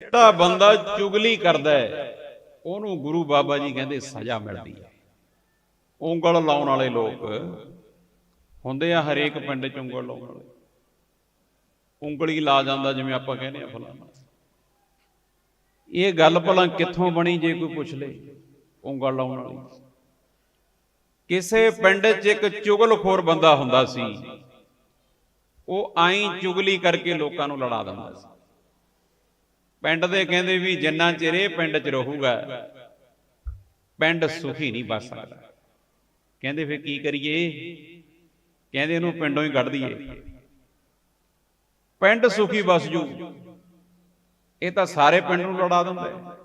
ਜਿਹੜਾ ਬੰਦਾ ਚੁਗਲੀ ਕਰਦਾ ਹੈ। ਉਹਨੂੰ ਗੁਰੂ ਬਾਬਾ ਜੀ ਕਹਿੰਦੇ ਸਜ਼ਾ ਮਿਲਦੀ ਹੈ। ਉਂਗਲ ਲਾਉਣ ਵਾਲੇ ਲੋਕ ਹੁੰਦੇ ਆ ਹਰੇਕ ਪਿੰਡ 'ਚ ਉਂਗਲ ਲਾਉਣ ਵਾਲੇ। ਉਂਗਲੀ ਲਾ ਜਾਂਦਾ ਜਿਵੇਂ ਆਪਾਂ ਕਹਿੰਦੇ ਆ ਫਲਾਣਾ। ਇਹ ਗੱਲ ਭਲਾ ਕਿੱਥੋਂ ਬਣੀ ਜੇ ਕੋਈ ਪੁੱਛ ਲੇ ਉਂਗਲ ਲਾਉਣ ਵਾਲੀ। ਕਿਸੇ ਪਿੰਡ 'ਚ ਇੱਕ ਚੁਗਲਖੋਰ ਬੰਦਾ ਹੁੰਦਾ ਸੀ। ਉਹ ਆਈ ਚੁਗਲੀ ਕਰਕੇ ਲੋਕਾਂ ਨੂੰ ਲੜਾ ਦਿੰਦਾ ਸੀ। ਪਿੰਡ ਦੇ ਕਹਿੰਦੇ ਵੀ ਜਿੰਨਾ ਚਿਰ ਇਹ ਪਿੰਡ 'ਚ ਰਹੂਗਾ, ਪਿੰਡ ਸੁਖੀ ਨਹੀਂ ਬਸ ਸਕਦਾ। ਕਹਿੰਦੇ ਫਿਰ ਕੀ ਕਰੀਏ? ਕਹਿੰਦੇ ਇਹਨੂੰ ਪਿੰਡੋਂ ਹੀ ਕੱਢ ਦਈਏ। ਪਿੰਡ ਸੁਖੀ ਬਸ ਜੂ। ਇਹ ਤਾਂ ਸਾਰੇ ਪਿੰਡ ਨੂੰ ਲੜਾ ਦਿੰਦਾ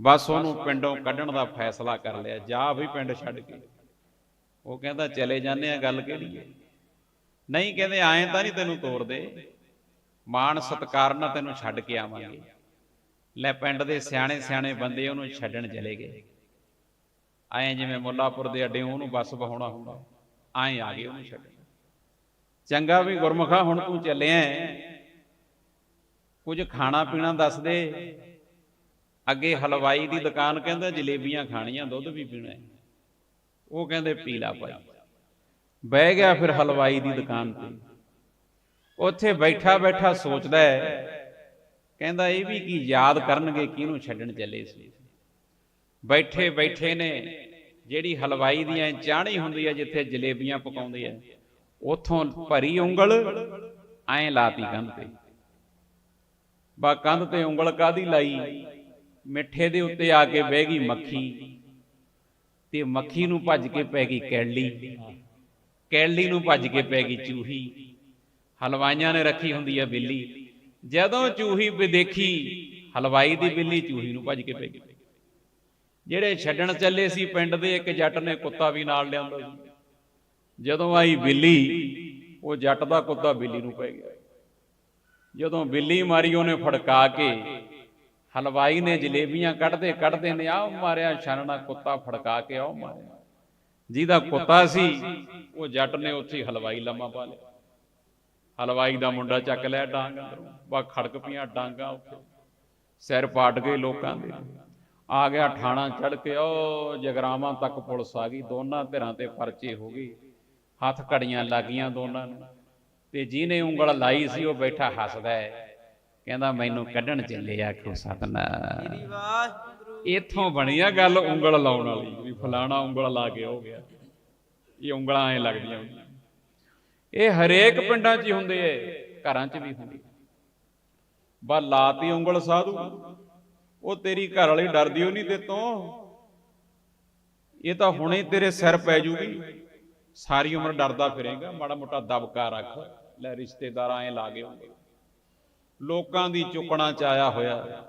ਬਸ ਉਹਨੂੰ ਪਿੰਡੋਂ ਕੱਢਣ ਦਾ ਫੈਸਲਾ ਕਰ ਲਿਆ। ਜਾ ਵੀ ਪਿੰਡ ਛੱਡ ਕੇ। ਉਹ ਕਹਿੰਦਾ, ਚਲੇ ਜਾਂਦੇ ਆ, ਗੱਲ ਕਿਹੜੀ ਹੈ? ਨਹੀਂ, ਕਹਿੰਦੇ, ਆਏ ਤਾਂ ਨਹੀਂ ਤੈਨੂੰ ਤੋਰਦੇ? ਮਾਣ ਸਤਕਾਰ ਨਾਲ ਤੈਨੂੰ ਛੱਡ ਕੇ ਆਵਾਂਗੇ। ਲੈ ਪਿੰਡ ਦੇ ਸਿਆਣੇ ਸਿਆਣੇ ਬੰਦੇ ਉਹਨੂੰ ਛੱਡਣ ਚਲੇ ਗਏ। ਐਂ ਜਿਵੇਂ ਮੁੱਲਾਪੁਰ ਦੇ ਅੱਡੇ ਉਹਨੂੰ ਬੱਸ ਬਹਾਉਣਾ ਹੁੰਦਾ, ਐਂ ਆ ਗਏ ਉਹਨੂੰ ਛੱਡਣ। ਚੰਗਾ ਵੀ ਗੁਰਮੁਖਾ ਹੁਣ ਤੂੰ ਚੱਲਿਆ ਕੁਝ ਖਾਣਾ ਪੀਣਾ ਦੱਸ ਦੇ। ਅੱਗੇ ਹਲਵਾਈ ਦੀ ਦੁਕਾਨ ਕਹਿੰਦਾ ਜਲੇਬੀਆਂ ਖਾਣੀਆਂ, ਦੁੱਧ ਵੀ ਪੀਣਾ ਹੈ। ਉਹ ਕਹਿੰਦੇ ਪੀਲਾ ਭਾਈ। ਬਹਿ ਗਿਆ ਫਿਰ ਹਲਵਾਈ ਦੀ ਦੁਕਾਨ ਤੇ। ਉੱਥੇ ਬੈਠਾ ਬੈਠਾ ਸੋਚਦਾ ਹੈ ਕਹਿੰਦਾ ਇਹ ਵੀ ਕੀ ਯਾਦ ਕਰਨਗੇ ਕਿਹਨੂੰ ਛੱਡਣ ਚੱਲੇ ਸੀ। ਬੈਠੇ ਬੈਠੇ ਨੇ ਜਿਹੜੀ ਹਲਵਾਈ ਦੀਆਂ ਚਾਹਣੀ ਹੁੰਦੀ ਹੈ ਜਿੱਥੇ ਜਲੇਬੀਆਂ ਪਕਾਉਂਦੇ ਆ ਉਥੋਂ ਭਰੀ ਉਂਗਲ ਐਂ ਲਾਤੀ ਕੰਧ ਤੇ। ਬਾ ਕੰਧ ਤੇ ਉਂਗਲ ਕਾਦੀ ਲਾਈ? ਮਿੱਠੇ ਦੇ ਉੱਤੇ ਆ ਕੇ ਬਹਿ ਗਈ ਮੱਖੀ। ਤੇ ਮੱਖੀ ਨੂੰ ਭੱਜ ਕੇ ਪੈ ਗਈ ਕੈਲੀ। ਕੈਲੀ। ਨੂੰ ਭੱਜ ਕੇ ਪੈ ਗਈ ਚੂਹੀ। ਹਲਵਾਈਆਂ ਨੇ ਰੱਖੀ ਹੁੰਦੀ ਹੈ ਬਿੱਲੀ। ਜਦੋਂ ਚੂਹੀ ਵੀ ਹਲਵਾਈ ਦੀ ਬਿੱਲੀ ਚੂਹੀ ਨੂੰ ਭੱਜ ਕੇ ਪੈ ਗਈ। ਜਿਹੜੇ ਛੱਡਣ ਚੱਲੇ ਸੀ ਪਿੰਡ ਦੇ, ਇੱਕ ਜੱਟ ਨੇ ਕੁੱਤਾ ਵੀ ਨਾਲ ਲਿਆਂਦਾ ਸੀ। ਜਦੋਂ ਆਈ ਬਿੱਲੀ, ਉਹ ਜੱਟ ਦਾ ਕੁੱਤਾ ਬਿੱਲੀ ਨੂੰ ਪੈ ਗਿਆ। ਜਦੋਂ ਬਿੱਲੀ ਮਾਰੀ, ਉਹਨੇ ਫੜਕਾ ਕੇ, ਹਲਵਾਈ ਨੇ ਜਲੇਬੀਆਂ ਕੱਢਦੇ ਕੱਢਦੇ ਨੇ, ਆਹ ਮਾਰਿਆ ਛਾਨਣਾ, ਕੁੱਤਾ ਫੜਕਾ ਕੇ ਆਹ ਮਾਰਿਆ। ਜਿਹਦਾ ਕੁੱਤਾ ਸੀ, ਉਹ ਜੱਟ ਨੇ ਉੱਥੇ ਹਲਵਾਈ ਲੰਮਾ ਪਾ ਲਿਆ। ਹਲਵਾਈ ਦਾ ਮੁੰਡਾ ਚੱਕ ਲਿਆ ਡਾਂਗ ਅੰਦਰੋਂ। ਬਾ ਖੜਕ ਪੀਆਂ ਡਾਂਗਾ ਉੱਥੇ। ਸਿਰ ਪਾਟ ਗਏ ਲੋਕਾਂ ਦੇ। ਆ ਗਿਆ ਠਾਣਾ ਚੜ ਕੇ ਉਹ ਜਗਰਾਵਾਂ ਤੱਕ ਪੁਲਿਸ ਆ ਗਈ। ਦੋਨਾਂ ਧਿਰਾਂ ਤੇ ਪਰਚੇ ਹੋ ਗਏ। ਹੱਥ ਘੜੀਆਂ ਲੱਗੀਆਂ ਦੋਨਾਂ ਨੂੰ। ਤੇ ਜਿਹਨੇ ਉਂਗਲ ਲਾਈ ਸੀ, ਉਹ ਬੈਠਾ ਹੱਸਦਾ ਹੈ। ਕਹਿੰਦਾ, ਮੈਨੂੰ ਕੱਢਣ ਚੱਲੇ ਆਖੋ ਸਤਨਾਮ। ਵਾਹਿਗੁਰੂ ਇੱਥੋਂ ਬਣੀ ਆ ਗੱਲ ਉਂਗਲ ਲਾਉਣ ਵਾਲੀ, ਵੀ ਫਲਾਣਾ ਉਂਗਲ ਲਾ ਕੇ ਹੋ ਗਿਆ। ਇਹ ਉਂਗਲਾਂ ਐ ਲੱਗਦੀਆਂ ਇਹ ਹਰੇਕ ਪਿੰਡਾਂ 'ਚ ਹੀ ਹੁੰਦੇ ਐ ਘਰਾਂ 'ਚ ਵੀ ਹੁੰਦੇ ਬਾ ਲਾਤੀ ਉਂਗਲ ਸਾਧੂ, ਉਹ ਤੇਰੀ ਘਰ ਵਾਲੀ ਡਰਦੀ ਉਹ ਨਹੀਂ ਤੇ ਤੋਂ। ਇਹ ਤਾਂ ਹੁਣੇ ਤੇਰੇ ਸਿਰ ਪੈ ਜੂਗੀ। ਸਾਰੀ ਉਮਰ ਡਰਦਾ ਫਿਰੇਗਾ, ਮਾੜਾ ਮੋਟਾ ਦਬਕਾ ਰੱਖ, ਲੈ ਰਿਸ਼ਤੇਦਾਰਾਂ ਐ ਲਾ ਗਏ ਲੋਕਾਂ ਦੀ ਚੁੱਕਣਾ ਚ ਆਇਆ ਹੋਇਆ।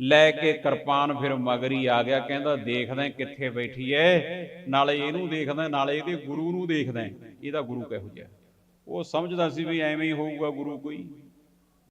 ਲੈ ਕੇ ਕਿਰਪਾਨ ਫਿਰ ਮਗਰੀ ਆ ਗਿਆ, ਕਹਿੰਦਾ ਦੇਖਦਾ ਕਿੱਥੇ ਬੈਠੀ ਐ। ਨਾਲੇ ਇਹਨੂੰ ਦੇਖਦਾ ਨਾਲੇ ਇਹਦੇ ਗੁਰੂ ਨੂੰ ਦੇਖਦਾ ਇਹਦਾ ਗੁਰੂ ਕਿਹੋ ਜਿਹਾ? ਉਹ ਸਮਝਦਾ ਸੀ ਵੀ ਐਵੇਂ ਹੀ ਹੋਊਗਾ ਗੁਰੂ ਕੋਈ।